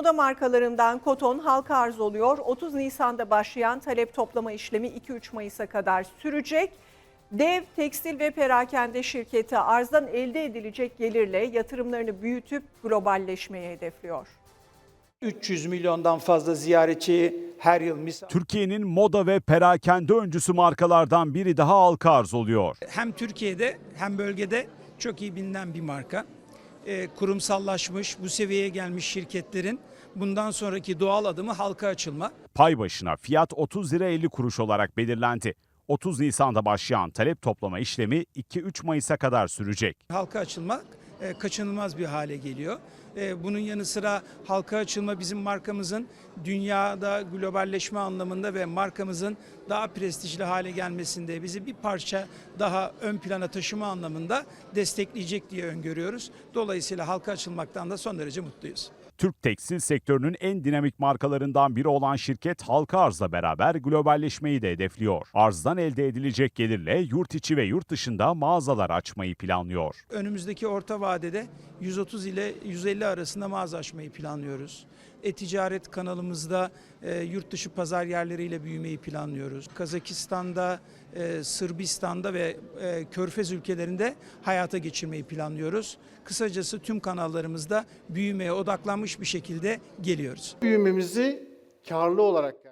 Moda markalarından Koton halka arz oluyor. 30 Nisan'da başlayan talep toplama işlemi 2-3 Mayıs'a kadar sürecek. Dev Tekstil ve Perakende şirketi arzdan elde edilecek gelirle yatırımlarını büyütüp globalleşmeyi hedefliyor. 300 milyondan fazla ziyaretçiyi her yıl misafir Türkiye'nin moda ve perakende öncüsü markalardan biri daha halka arz oluyor. hem Türkiye'de hem bölgede çok iyi bilinen bir marka. Ee, kurumsallaşmış, bu seviyeye gelmiş şirketlerin bundan sonraki doğal adımı halka açılma. Pay başına fiyat 30 lira 50 kuruş olarak belirlendi. 30 Nisan'da başlayan talep toplama işlemi 2-3 Mayıs'a kadar sürecek. Halka açılmak e, kaçınılmaz bir hale geliyor. E, bunun yanı sıra halka açılma bizim markamızın dünyada globalleşme anlamında ve markamızın daha prestijli hale gelmesinde bizi bir parça daha ön plana taşıma anlamında destekleyecek diye öngörüyoruz. Dolayısıyla halka açılmaktan da son derece mutluyuz. Türk tekstil sektörünün en dinamik markalarından biri olan şirket halka arzla beraber globalleşmeyi de hedefliyor. Arzdan elde edilecek gelirle yurt içi ve yurt dışında mağazalar açmayı planlıyor. Önümüzdeki orta vadede 130 ile 150 arasında mağaza açmayı planlıyoruz. E-ticaret kanalımızda e, yurt dışı pazar yerleriyle büyümeyi planlıyoruz. Kazakistan'da, e, Sırbistan'da ve e, Körfez ülkelerinde hayata geçirmeyi planlıyoruz. Kısacası tüm kanallarımızda büyümeye odaklanmış bir şekilde geliyoruz. büyümemizi karlı olarak